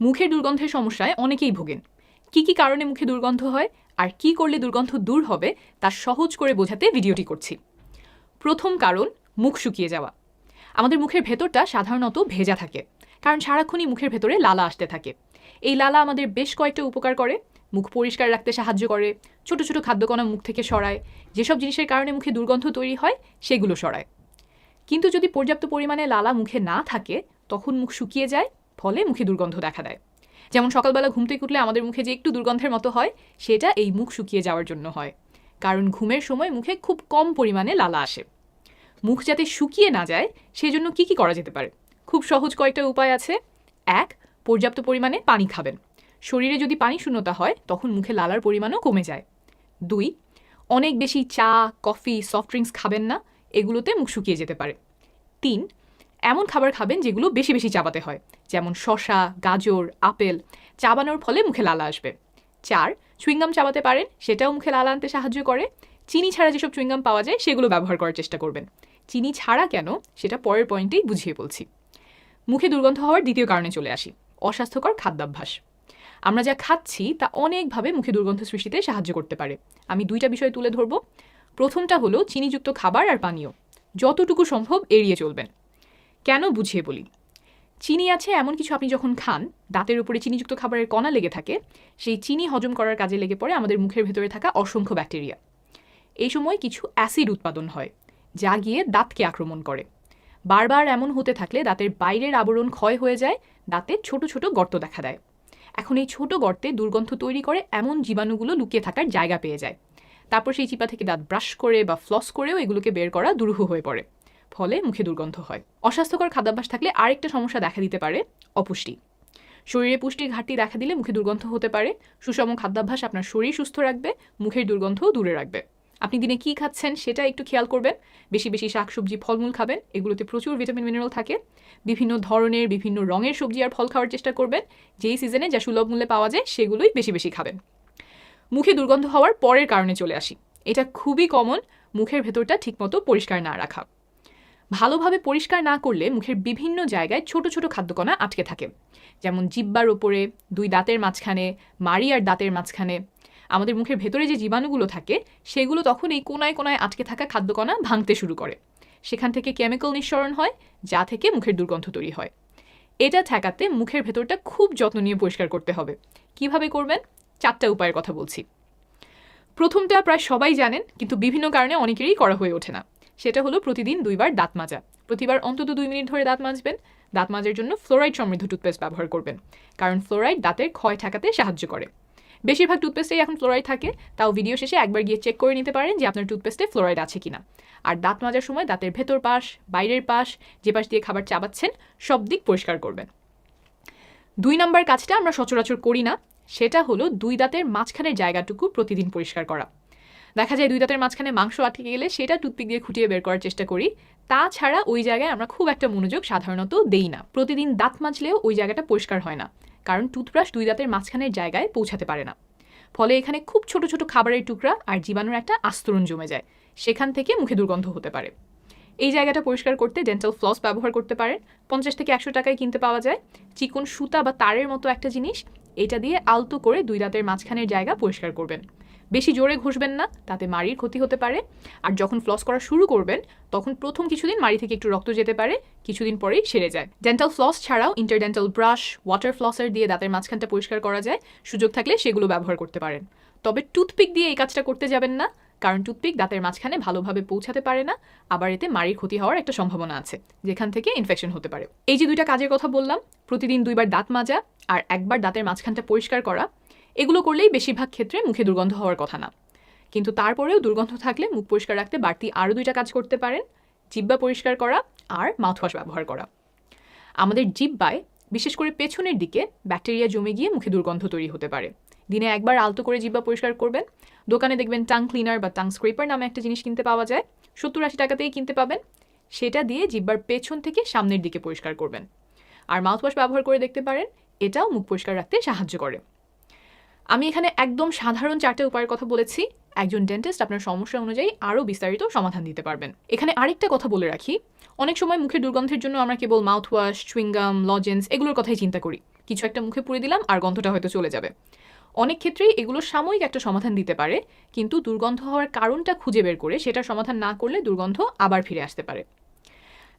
মুখের দুর্গন্ধের সমস্যায় অনেকেই ভোগেন। কি কি কারণে মুখে দুর্গন্ধ হয় আর কি করলে দুর্গন্ধ দূর হবে তা সহজ করে বোঝাতে ভিডিওটি করছি। প্রথম কারণ, মুখ শুকিয়ে যাওয়া। আমাদের মুখের ভেতরটা সাধারণত ভেজা থাকে, কারণ সারাক্ষণই মুখের ভেতরে লালা আসতে থাকে। এই লালা আমাদের বেশ কয়েকটা উপকার করে। মুখ পরিষ্কার রাখতে সাহায্য করে, ছোট ছোট খাদ্যকণা মুখ থেকে সরায়। যেসব জিনিসের কারণে মুখে দুর্গন্ধ তৈরি হয়, সেগুলো সরায়। কিন্তু যদি পর্যাপ্ত পরিমাণে লালা মুখে না থাকে, তখন মুখ শুকিয়ে যায় ফলে মুখে দুর্গন্ধ দেখা দেয়। যেমন সকালবেলা ঘুম থেকে উঠলে আমাদের মুখে যে একটু দুর্গন্ধের মতো হয়, সেটা এই মুখ শুকিয়ে যাওয়ার জন্য হয়। কারণ ঘুমের সময় মুখে খুব কম পরিমাণে লালা আসে। মুখ যাতে শুকিয়ে না যায়, সেজন্য কি কি করা যেতে পারে? খুব সহজ কয়েকটা উপায় আছে। এক, পর্যাপ্ত পরিমাণে পানি খাবেন। শরীরে যদি পানি শূন্যতা হয়, তখন মুখে লালার পরিমাণও কমে যায়। দুই, অনেক বেশি চা, কফি, সফট ড্রিঙ্কস খাবেন না। এগুলোতে মুখ শুকিয়ে যেতে পারে। তিন এমন খাবার খাবেন যেগুলো বেশি বেশি চাবাতে হয়, যেমন শশা গাজর, আপেল। চাবানোর ফলে মুখে লালা আসবে। চার, চুইংগাম চাবাতে পারেন, সেটাও মুখে লালা আনতে সাহায্য করে। চিনি ছাড়া যেসব চুইংগাম পাওয়া যায়, সেগুলো ব্যবহার করার চেষ্টা করবেন। চিনি ছাড়া কেন? সেটা পরের পয়েন্টেই বুঝিয়ে বলছি। মুখে দুর্গন্ধ হওয়ার দ্বিতীয় কারণে চলে আসি, অস্বাস্থ্যকর খাদ্যাভ্যাস। আমরা যা খাচ্ছি, তা অনেকভাবে মুখে দুর্গন্ধ সৃষ্টিতে সাহায্য করতে পারে। আমি দুইটা বিষয় তুলে ধরব। প্রথমটা হলো, চিনিযুক্ত খাবার আর পানীয়। যতটুকু সম্ভব এড়িয়ে চলবেন। কেন বুঝিয়ে বলি? চিনি আছে এমন কিছু আপনি যখন খান, দাঁতের উপরে চিনিযুক্ত খাবারের কণা লেগে থাকে, সেই চিনি হজম করার কাজে লেগে পড়ে আমাদের মুখের ভেতরে থাকা অসংখ্য ব্যাকটেরিয়া। এই সময় কিছু অ্যাসিড উৎপাদন হয়, যা গিয়ে দাঁতকে আক্রমণ করে। বারবার এমন হতে থাকলে দাঁতের বাইরের আবরণ ক্ষয় হয়ে যায়, দাঁতে ছোট ছোট গর্ত দেখা দেয়। এখন এই ছোট গর্তে দুর্গন্ধ তৈরি করে এমন জীবাণুগুলো লুকিয়ে থাকার জায়গা পেয়ে যায়। তারপর সেই চিপা থেকে দাঁত ব্রাশ করে বা ফ্লস করেও এগুলোকে বের করা দুরূহ হয়ে পড়ে। ফলে মুখে দুর্গন্ধ হয়। অস্বাস্থ্যকর খাদ্যাভ্যাস থাকলে আরেকটা সমস্যা দেখা দিতে পারে, অপুষ্টি। শরীরে পুষ্টির ঘাটতি দেখা দিলে মুখে দুর্গন্ধ হতে পারে। সুষম খাদ্যাভ্যাস আপনার শরীর সুস্থ রাখবে, মুখের দুর্গন্ধও দূরে রাখবে। আপনি দিনে কী খাচ্ছেন সেটা একটু খেয়াল করবেন। বেশি বেশি শাকসবজি, ফলমূল খাবেন, এগুলোতে প্রচুর ভিটামিন, মিনারেল থাকে। বিভিন্ন ধরনের, বিভিন্ন রঙের সবজি আর ফল খাওয়ার চেষ্টা করবেন। যেই সিজনে যা সুলভ মূল্যে পাওয়া যায় সেগুলোই বেশি বেশি খাবেন। মুখে দুর্গন্ধ হওয়ার পরের কারণে চলে আসি। এটা খুবই কমন, মুখের ভেতরটা ঠিকমতো পরিষ্কার না রাখা। ভালোভাবে পরিষ্কার না করলে মুখের বিভিন্ন জায়গায় ছোট ছোট খাদ্যকণা আটকে থাকে। যেমন জিব্বার ওপরে, দুই দাঁতের মাঝখানে, মাড়ি আর দাঁতের মাঝখানে। আমাদের মুখের ভেতরে যে জীবাণুগুলো থাকে, সেগুলো তখন এই কোনায় কোনায় আটকে থাকা খাদ্যকণা ভাঙতে শুরু করে। সেখান থেকে কেমিক্যাল নিঃসরণ হয়, যা থেকে মুখের দুর্গন্ধ তৈরি হয়। এটা ঠেকাতে মুখের ভেতরটা খুব যত্ন নিয়ে পরিষ্কার করতে হবে। কীভাবে করবেন? চারটা উপায়ের কথা বলছি। প্রথমটা প্রায় সবাই জানেন, কিন্তু বিভিন্ন কারণে অনেকেরই করা হয়ে ওঠে না। সেটা হলো প্রতিদিন দুইবার দাঁত মাজা। প্রতিবার অন্তত দুই মিনিট ধরে দাঁত মাজবেন। দাঁত মাজার জন্য ফ্লোরাইড সমৃদ্ধ টুথপেস্ট ব্যবহার করবেন, কারণ ফ্লোরাইড দাঁতের ক্ষয় ঠেকাতে সাহায্য করে। বেশিরভাগ টুথপেস্টেই এখন ফ্লোরাইড থাকে, তাও ভিডিও শেষে একবার গিয়ে চেক করে নিতে পারেন যে আপনার টুথপেস্টে ফ্লোরাইড আছে কিনা। আর দাঁত মাজার সময় দাঁতের ভেতর পাশ, বাইরের পাশ, যে পাশ দিয়ে খাবার চাবাচ্ছেন, সব দিক পরিষ্কার করবেন। দুই নম্বর কাজটা আমরা সচরাচর করি না, সেটা হলো দুই দাঁতের মাঝখানের জায়গাটুকু প্রতিদিন পরিষ্কার করা। দেখা যায় দুই দাঁতের মাঝখানে মাংস আটকে গেলে সেটা টুথপিক দিয়ে খুঁটিয়ে বের করার চেষ্টা করি। তাছাড়া ওই জায়গায় আমরা খুব একটা মনোযোগ সাধারণত দেই না। প্রতিদিন দাঁত মাজলেও ওই জায়গাটা পরিষ্কার হয় না, কারণ টুথব্রাশ দুই দাঁতের মাঝখানের জায়গায় পৌঁছাতে পারে না। ফলে এখানে খুব ছোট ছোট খাবারের টুকরা আর জীবাণুর একটা আস্তরণ জমে যায়, সেখান থেকে মুখে দুর্গন্ধ হতে পারে। এই জায়গাটা পরিষ্কার করতে ডেন্টাল ফ্লস ব্যবহার করতে পারেন। পঞ্চাশ থেকে একশো টাকায় কিনতে পাওয়া যায়। চিকন সুতা বা তারের মতো একটা জিনিস এটা দিয়ে আলতো করে দুই দাঁতের মাঝখানের জায়গা পরিষ্কার করবেন। বেশি জোরে ঘষবেন না, তাতে মাড়ির ক্ষতি হতে পারে। আর যখন ফ্লস করা শুরু করবেন, তখন প্রথম কিছুদিন মাড়ি থেকে একটু রক্ত যেতে পারে, কিছুদিন পরেই সেরে যায়। ডেন্টাল ফ্লস ছাড়াও ইন্টারডেন্টাল ব্রাশ ওয়াটার ফ্লসার দিয়ে দাঁতের মাঝখানটা পরিষ্কার করা যায়। সুযোগ থাকলে সেগুলো ব্যবহার করতে পারেন। তবে টুথপিক দিয়ে এই কাজটা করতে যাবেন না। কারণ টুথপিক দাঁতের মাঝখানে ভালোভাবে পৌঁছাতে পারে না, আবার এতে মাড়ির ক্ষতি হওয়ার একটা সম্ভাবনা আছে, যেখান থেকে ইনফেকশন হতে পারে। এই যে দুইটা কাজের কথা বললাম, প্রতিদিন দুইবার দাঁত মাজা আর একবার দাঁতের মাঝখানটা পরিষ্কার করা, এগুলো করলেই বেশিরভাগ ক্ষেত্রে মুখে দুর্গন্ধ হওয়ার কথা না। কিন্তু তারপরেও দুর্গন্ধ থাকলে মুখ পরিষ্কার রাখতে বাড়তি আরও দুইটা কাজ করতে পারেন জিব্বা পরিষ্কার করা আর মাউথওয়াশ ব্যবহার করা। আমাদের জিব্বায় বিশেষ করে পেছনের দিকে ব্যাকটেরিয়া জমে গিয়ে মুখে দুর্গন্ধ তৈরি হতে পারে। দিনে একবার আলতো করে জিব্বা পরিষ্কার করবেন। দোকানে দেখবেন টাং ক্লিনার বা টাং স্ক্রেপার নামে একটা জিনিস কিনতে পাওয়া যায়। সত্তর আশি টাকাতেই কিনতে পাবেন। সেটা দিয়ে জিব্বার পেছন থেকে সামনের দিকে পরিষ্কার করবেন। আর মাউথওয়াশ ব্যবহার করে দেখতে পারেন, এটাও মুখ পরিষ্কার রাখতে সাহায্য করে। আমি এখানে একদম সাধারণ চারটে উপায়ের কথা বলেছি। একজন ডেন্টিস্ট আপনার সমস্যা অনুযায়ী আরও বিস্তারিত সমাধান দিতে পারবেন। এখানে আরেকটা কথা বলে রাখি। অনেক সময় মুখের দুর্গন্ধের জন্য আমরা কেবল মাউথওয়াশ চুইংগাম লজেন্স এগুলোর কথাই চিন্তা করি। কিছু একটা মুখে পুড়ে দিলাম আর গন্ধটা হয়তো চলে যাবে। অনেক ক্ষেত্রেই এগুলো সাময়িক একটা সমাধান দিতে পারে, কিন্তু দুর্গন্ধ হওয়ার কারণটা খুঁজে বের করে সেটার সমাধান না করলে দুর্গন্ধ আবার ফিরে আসতে পারে।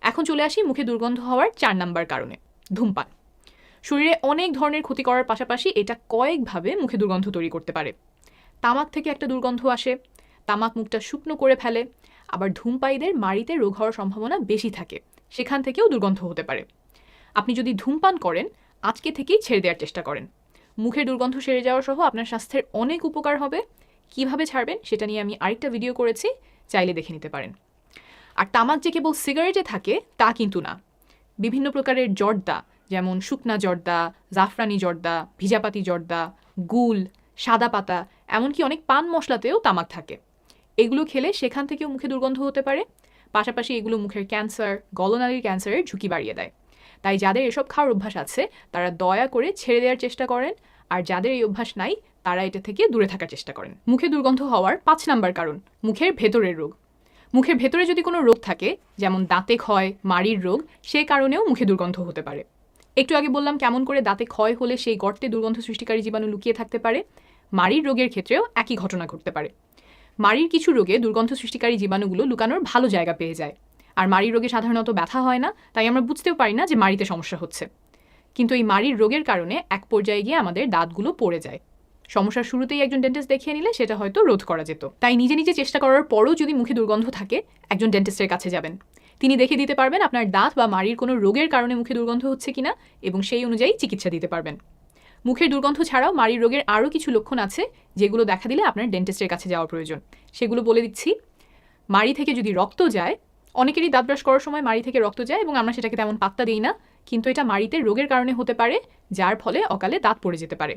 এখন চলে আসি মুখে দুর্গন্ধ হওয়ার চার নাম্বার কারণে, ধূমপান। শরীরে অনেক ধরনের ক্ষতি করার পাশাপাশি এটা কয়েকভাবে মুখে দুর্গন্ধ তৈরি করতে পারে। তামাক থেকে একটা দুর্গন্ধ আসে। তামাক মুখটা শুকনো করে ফেলে। আবার ধূমপায়ীদের মাড়িতে রোগ হওয়ার সম্ভাবনা বেশি থাকে। সেখান থেকেও দুর্গন্ধ হতে পারে। আপনি যদি ধূমপান করেন, আজকে থেকেই ছেড়ে দেওয়ার চেষ্টা করেন। মুখের দুর্গন্ধ সেরে যাওয়া সহ আপনার স্বাস্থ্যের অনেক উপকার হবে। কীভাবে ছাড়বেন সেটা নিয়ে আমি আরেকটা ভিডিও করেছি, চাইলে দেখে নিতে পারেন। আর তামাক যে কেবল সিগারেটে থাকে, তা কিন্তু না। বিভিন্ন প্রকারের জর্দা, যেমন শুকনা জর্দা, জাফরানি জর্দা, ভিজাপাতি জর্দা, গুল, সাদা পাতা এমনকি অনেক পান মশলাতেও তামাক থাকে। এগুলো খেলে সেখান থেকেও মুখে দুর্গন্ধ হতে পারে। পাশাপাশি এগুলো মুখের ক্যান্সার, গলনালীর ক্যান্সারের ঝুঁকি বাড়িয়ে দেয়। তাই যাদের এসব খাওয়ার অভ্যাস আছে, তারা দয়া করে ছেড়ে দেওয়ার চেষ্টা করেন। আর যাদের এই অভ্যাস নাই, তারা এটা থেকে দূরে থাকার চেষ্টা করেন। মুখে দুর্গন্ধ হওয়ার পাঁচ নাম্বার কারণ, মুখের ভেতরের রোগ। মুখের ভেতরে যদি কোনো রোগ থাকে, যেমন দাঁতে ক্ষয়, মাড়ির রোগ, সে কারণেও মুখে দুর্গন্ধ হতে পারে। একটু আগে বললাম কেমন করে দাঁতে ক্ষয় হলে সেই গর্তে দুর্গন্ধ সৃষ্টিকারী জীবাণু লুকিয়ে থাকতে পারে। মাড়ির রোগের ক্ষেত্রেও একই ঘটনা ঘটতে পারে। মাড়ির কিছু রোগে দুর্গন্ধ সৃষ্টিকারী জীবাণুগুলো লুকানোর ভালো জায়গা পেয়ে যায়। আর মাড়ির রোগে সাধারণত ব্যথা হয় না, তাই আমরা বুঝতেও পারি না যে মাড়িতে সমস্যা হচ্ছে। কিন্তু এই মাড়ির রোগের কারণে এক পর্যায়ে গিয়ে আমাদের দাঁতগুলো পড়ে যায়। সমস্যার শুরুতেই একজন ডেন্টিস্ট দেখিয়ে নিলে সেটা হয়তো রোধ করা যেত। তাই নিজে নিজে চেষ্টা করার পরও যদি মুখে দুর্গন্ধ থাকে, একজন ডেন্টিস্টের কাছে যাবেন। তিনি দেখে দিতে পারবেন আপনার দাঁত বা মাড়ির কোনো রোগের কারণে মুখে দুর্গন্ধ হচ্ছে কিনা এবং সেই অনুযায়ী চিকিৎসা দিতে পারবেন। মুখের দুর্গন্ধ ছাড়াও মাড়ির রোগের আরও কিছু লক্ষণ আছে যেগুলো দেখা দিলে আপনার ডেন্টিস্টের কাছে যাওয়া প্রয়োজন। সেগুলো বলে দিচ্ছি। মাড়ি থেকে যদি রক্ত যায়, অনেকেরই দাঁত ব্রাশ করার সময় মাড়ি থেকে রক্ত যায় এবং আমরা সেটাকে তেমন পাত্তা দিই না, কিন্তু এটা মাড়িতে রোগের কারণে হতে পারে, যার ফলে অকালে দাঁত পড়ে যেতে পারে।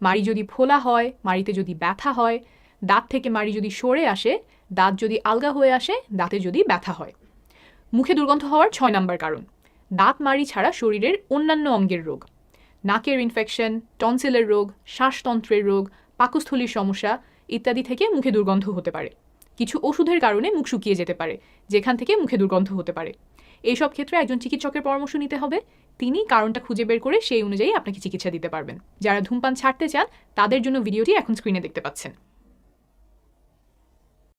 মাড়ি যদি ফোলা হয়, মাড়িতে যদি ব্যথা হয়, দাঁত থেকে মাড়ি যদি সরে আসে, দাঁত যদি আলগা হয়ে আসে, দাঁতে যদি ব্যথা হয়। মুখে দুর্গন্ধ হওয়ার ছয় নম্বর কারণ, দাঁত মাড়ি ছাড়া শরীরের অন্যান্য অঙ্গের রোগ। নাকের ইনফেকশন টনসিলের রোগ শ্বাসতন্ত্রের রোগ পাকস্থলীর সমস্যা ইত্যাদি থেকে মুখে দুর্গন্ধ হতে পারে। কিছু ওষুধের কারণে মুখ শুকিয়ে যেতে পারে, যেখান থেকে মুখে দুর্গন্ধ হতে পারে। এইসব ক্ষেত্রে একজন চিকিৎসকের পরামর্শ নিতে হবে। তিনি কারণটা খুঁজে বের করে সেই অনুযায়ী আপনাকে চিকিৎসা দিতে পারবেন। যারা ধূমপান ছাড়তে চান, তাদের জন্য ভিডিওটি এখন স্ক্রিনে দেখতে পাচ্ছেন।